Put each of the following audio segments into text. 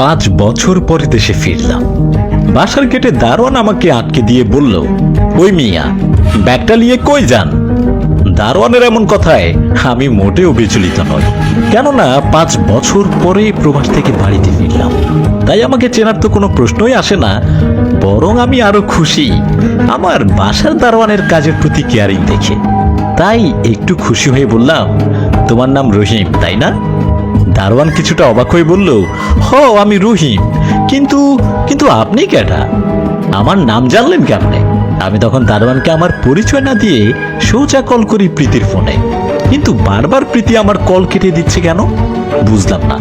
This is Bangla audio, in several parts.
পাঁচ বছর পরে দেশে ফিরলাম। বাসার গেটে দারোয়ান আমাকে আটকে দিয়ে বলল, ওই মিয়া, ব্যাগটা নিয়ে কই যান? দারোয়ানের এমন কথায় আমি মোটেও বিচলিত নই, কেননা পাঁচ বছর পরে প্রবাস থেকে বাড়িতে ফিরলাম। তাই আমাকে চেনার তো কোনো প্রশ্নই আসে না, বরং আমি আরও খুশি, আমার বাসার দারোয়ানের কাজের প্রতি কেয়ারিং দেখে। তাই একটু খুশি হয়ে বললাম, তোমার নাম রহিম, তাই না? দারোয়ান কিছুটা অবাক হয়ে বলল, হ, আমি রহিম কিন্তু কিন্তু আপনি কেটা আমার নাম জানলেন কেমনে? আমি তখন দারোয়ানকে আমার পরিচয় না দিয়ে সোজা কল করি প্রীতির ফোনে। কিন্তু বারবার প্রীতি আমার কল কেটে দিচ্ছে কেন? বুঝলাম না।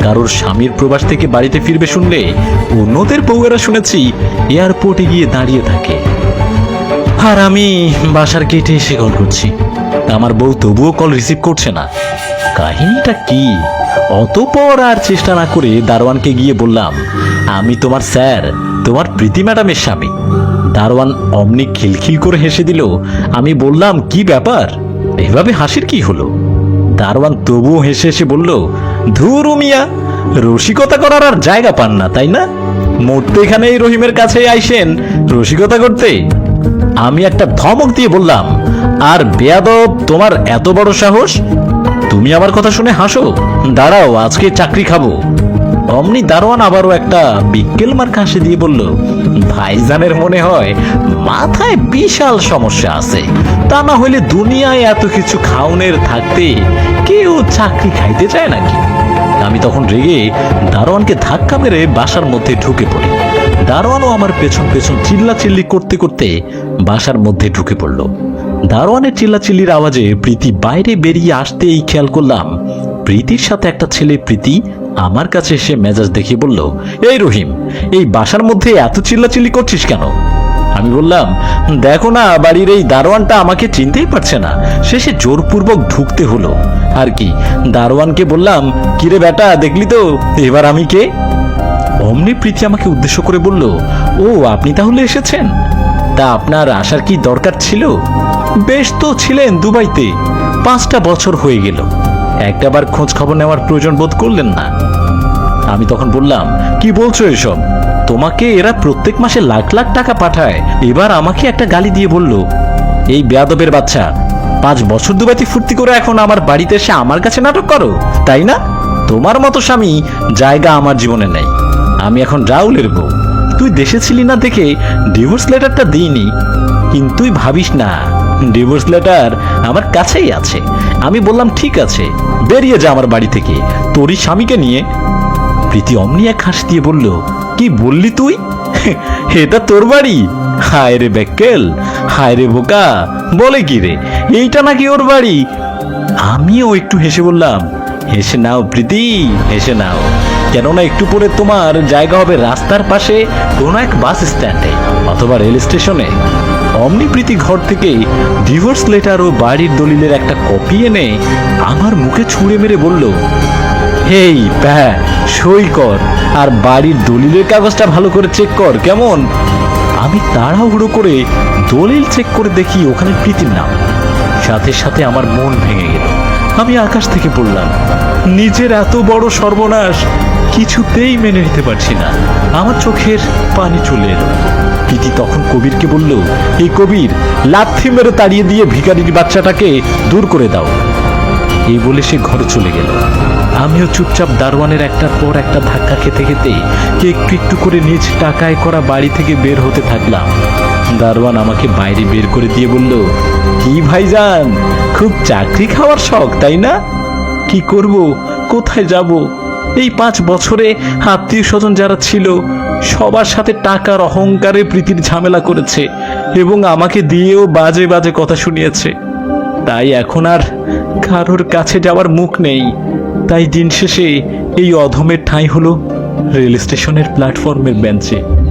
কারোর স্বামীর প্রবাস থেকে বাড়িতে ফিরবে শুনলে অন্যদের বউয়েরা শুনেছি এয়ারপোর্টে গিয়ে দাঁড়িয়ে থাকে। আর আমি বাসার গেটে এসে কল করছি। আমার বউ তবুও কল রিসিভ করছে না। কাহিনীটা কি? অতপর আর চেষ্টা না করে দারোয়ানকে গিয়ে বললাম, আমি তোমার স্যার, তোমার প্রীতি ম্যাডামের স্বামী। দারোয়ান অমনি খিলখিল করে হেসে দিল, আমি বললাম, কি ব্যাপার? এভাবে হাসির কি হলো? দারোয়ান তবুও হেসে হেসে বলল, ধুর মিয়া রসিকতা করার আর জায়গা পান না, তাই না? মরতে এখানে এই রহিমের কাছে আইসেন, রসিকতা করতে? আমি একটা ধমক দিয়ে বললাম, আর বেয়াদব, তোমার এত বড় সাহস? তুমি আমার কথা শুনে হাসো। দাঁড়াও, আজকে চাকরি খাব। অমনি দারোয়ান আবারও একটা বিকেল মার কাশি দিয়ে বলল, ভাইজানের মনে হয় মাথায় বিশাল সমস্যা আছে। তা না হইলে দুনিয়ায় এত কিছু খাওনের থাকতে কেউ চাকরি খাইতে চায় নাকি? আমি তখন রেগে দারোয়ানকে ধাক্কা মেরে বাসার মধ্যে ঢুকে পড়ি। দারোয়ানও আমার পেছন পেছন চিল্লা চিল্লি করতে করতে বাসার মধ্যে ঢুকে পড়ল। দারোয়ানের চিল্লাচিল্লির আওয়াজে প্রীতি বাইরে বেরিয়ে আসতেই খেয়াল করলাম, প্রীতির সাথে একটা ছেলে, প্রীতি, আমার কাছে এসে মেজাজ দেখিয়ে বলল, এই রহিম, এই বাসার মধ্যে এত চিল্লাচিল্লি করছিস কেন? আমি বললাম, দেখো না, বাড়ির এই দারোয়ানটা আমাকে চিনতেই পারছে না শেষে জোরপূর্বক ঢুকতে হলো। আর কি? দারোয়ানকে বললাম, কিরে বেটা, দেখলি তো, এবার আমি কে? অমনি প্রীতি আমাকে উদ্দেশ্য করে বলল, ও, আপনি তাহলে এসেছেন? তা আপনার আসার কি দরকার ছিল? বেশ তো ছিলেন দুবাইতে। পাঁচটা বছর হয়ে গেল। একটাবার খোঁজ খবর নেওয়ার প্রয়োজন বোধ করলেন না। আমি তখন বললাম, কি বলছো এসব? তোমাকে এরা প্রত্যেক মাসে লাখ লাখ টাকা পাঠায়। এবার আমাকে একটা গালি দিয়ে বলল, এই বেয়াদবের বাচ্চা, পাঁচ বছর দুবাইতে ফুর্তি করে এখন আমার বাড়িতে এসে আমার কাছে নাটক করো, তাই না? তোমার মতো স্বামী জায়গা আমার জীবনে নেই। আমি এখন রাউলের বউ। তুই দেশে ছিলি না দেখে ডিভোর্স লেটারটা দিইনি। কিন্তু তুই ভাবিস না ডিভোর্স লেটার আমার কাছেই আছে। আমি বললাম, ঠিক আছে, বেরিয়ে যা আমার বাড়ি থেকে। তোরই স্বামীকে নিয়ে। প্রীতি অমনি এক হাসি দিয়ে বলল, কি বললি তুই? এটা তোর বাড়ি? হায় রে বেক্কেল হায় রে বোকা, বলে কি রে? এইটা নাকি ওর বাড়ি? আমিও একটু হেসে বললাম, হেসে নাও প্রীতি, হেসে নাও। কেননা একটু পরে তোমার জায়গা হবে রাস্তার পাশে কোনো এক বাস স্ট্যান্ডে অথবা রেল স্টেশনে। অমনি প্রীতি ঘর থেকে ডিভোর্স লেটার ও বাড়ির দলিলের একটা কপি এনে আমার মুখে ছুঁড়ে মেরে বলল, হেই, প্যা, সই কর। আর বাড়ির দলিলের কাগজটা ভালো করে চেক কর, কেমন? আমি তাড়াহুড়ো করে দলিল চেক করে দেখি ওখানে প্রীতির নাম। সাথে সাথে আমার মন ভেঙে গেল। আমি আকাশ থেকে পড়লাম। নিজের এত বড় সর্বনাশ কিছুতেই মেনে নিতে পারছি না। আমার চোখের পানি চলে এলো। প্রীতি তখন কবিরকে বলল, এই কবির, লাথি মেরে তাড়িয়ে দিয়ে ভিখারির বাচ্চাটাকে দূর করে দাও। এই বলে সে ঘরে চলে গেল। আমিও চুপচাপ দারোয়ানের একটার পর একটা ধাক্কা খেতে খেতে একটু একটু করে নিজ টাকায় করা বাড়ি থেকে বের হতে থাকলাম। দারোয়ান আমাকে বাইরে বের করে দিয়ে বলল, কি ভাইজান, খুব চাকরি খাওয়ার শখ, তাই না? কি করব? কোথায় যাব? এই পাঁচ বছরে আত্মীয় স্বজন যারা ছিল, সবার সাথে টাকার অহংকারে প্রীতির ঝামেলা করেছে এবং আমাকে দিয়েও বাজে বাজে কথা শুনিয়েছে। তাই এখন আর কারোর কাছে যাওয়ার মুখ নেই। তাই দিন শেষে এই অধমের ঠাঁই হলো রেল স্টেশনের প্ল্যাটফর্মের বেঞ্চে।